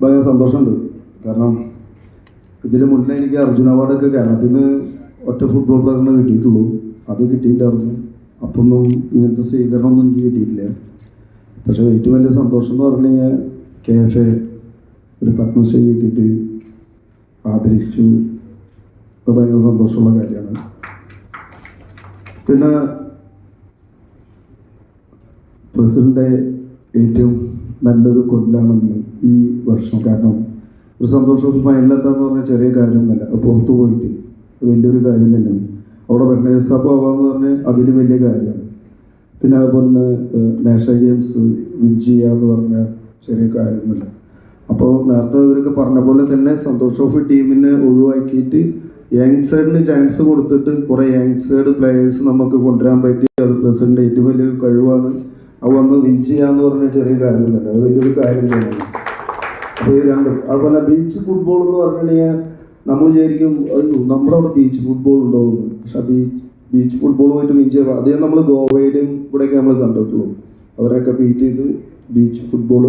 ഭയങ്കര സന്തോഷമുണ്ട്. കാരണം ഇതിന് മുന്നേ എനിക്ക് അർജുന അവാർഡൊക്കെ കേരളത്തിൽ നിന്ന് ഒറ്റ ഫുട്ബോൾ പ്ലെയറിന് കിട്ടിയിട്ടുള്ളൂ. അത് കിട്ടിയിട്ടായിരുന്നു. അപ്പൊന്നും ഇങ്ങനത്തെ സ്വീകരണമൊന്നും എനിക്ക് കിട്ടിയിട്ടില്ല. പക്ഷേ ഏറ്റവും വലിയ സന്തോഷം എന്ന് പറഞ്ഞു കഴിഞ്ഞാൽ കെ എഫ് എ ഒരു പത്മശ്രീ കിട്ടിയിട്ട് ആദരിച്ചു. അത് ഭയങ്കര സന്തോഷമുള്ള കാര്യമാണ്. പിന്നെ പ്രസിഡന്റെ ഏറ്റവും നല്ലൊരു കൊല്ലാണെന്ന് ഈ വർഷം. കാരണം ഒരു സന്തോഷം ഫൈനലെത്താന്ന് പറഞ്ഞാൽ ചെറിയ കാര്യമൊന്നുമല്ല. അത് പുറത്തു പോയിട്ട് വലിയൊരു കാര്യം തന്നെയാണ്. അവിടെ റണ്ണേഴ്സ് അപ്പ് ആവാന്ന് പറഞ്ഞാൽ അതിലും വലിയ കാര്യമാണ്. പിന്നെ അതുപോലെ തന്നെ നാഷണൽ ഗെയിംസ് വിൻ ചെയ്യുക എന്ന് പറഞ്ഞാൽ ചെറിയ കാര്യമൊന്നുമില്ല. അപ്പോൾ നേരത്തെ ഇവരൊക്കെ പറഞ്ഞ പോലെ തന്നെ സന്തോഷ് ട്രോഫി ടീമിനെ ഒഴിവാക്കിയിട്ട് യങ്സേഡിന് ചാൻസ് കൊടുത്തിട്ട് കുറേ യങ്സേഡ് പ്ലെയേഴ്സ് നമുക്ക് കൊണ്ടുവരാൻ പറ്റി. അത് പ്രസിഡന്റ് ഏറ്റവും വലിയൊരു കഴിവാണ്. അത് വന്ന് വിൻ ചെയ്യാന്ന് പറഞ്ഞ ചെറിയ കാര്യമൊന്നുമല്ല. അത് വലിയൊരു കാര്യം തന്നെയാണ്. അപ്പോൾ ഈ രണ്ടും അതുപോലെ ബീച്ച് ഫുട്ബോൾ എന്ന് പറഞ്ഞു നമ്മൾ വിചാരിക്കും നമ്മുടെ അവിടെ ബീച്ച് ഫുട്ബോൾ ഉണ്ടാവുന്നു പക്ഷെ ബീച്ച് ബീച്ച് ഫുട്ബോളുമായിട്ട് വിൻ ചെയ്യുക അതേ നമ്മൾ ഗോവയിലും ഇവിടെയൊക്കെ നമ്മൾ കണ്ടിട്ടുള്ളൂ. അവരൊക്കെ ബീറ്റ് ചെയ്ത് ബീച്ച് ഫുട്ബോൾ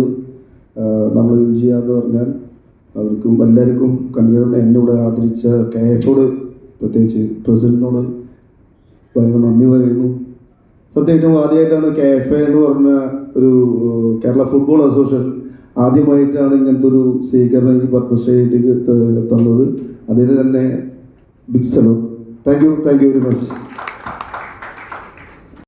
നമ്മൾ വിൻ ചെയ്യാന്ന് പറഞ്ഞാൽ അവർക്കും എല്ലാവർക്കും കണ്ടുകൊണ്ട് എന്നെ ഇവിടെ ആദരിച്ച കെ എഫോട് പ്രത്യേകിച്ച് പ്രസിഡന്റിനോട് ഭയങ്കര നന്ദി പറയുന്നു. സത്യമായിട്ടും ആദ്യമായിട്ടാണ് കെ എഫ് എ എന്ന് പറഞ്ഞ ഒരു കേരള ഫുട്ബോൾ അസോസിയേഷൻ ആദ്യമായിട്ടാണ് ഇങ്ങനത്തെ ഒരു സ്വീകരണം ഈ പത്മശ്രീയിലേക്ക് തന്നത്. അതിന് തന്നെ big sello thank you thank you very much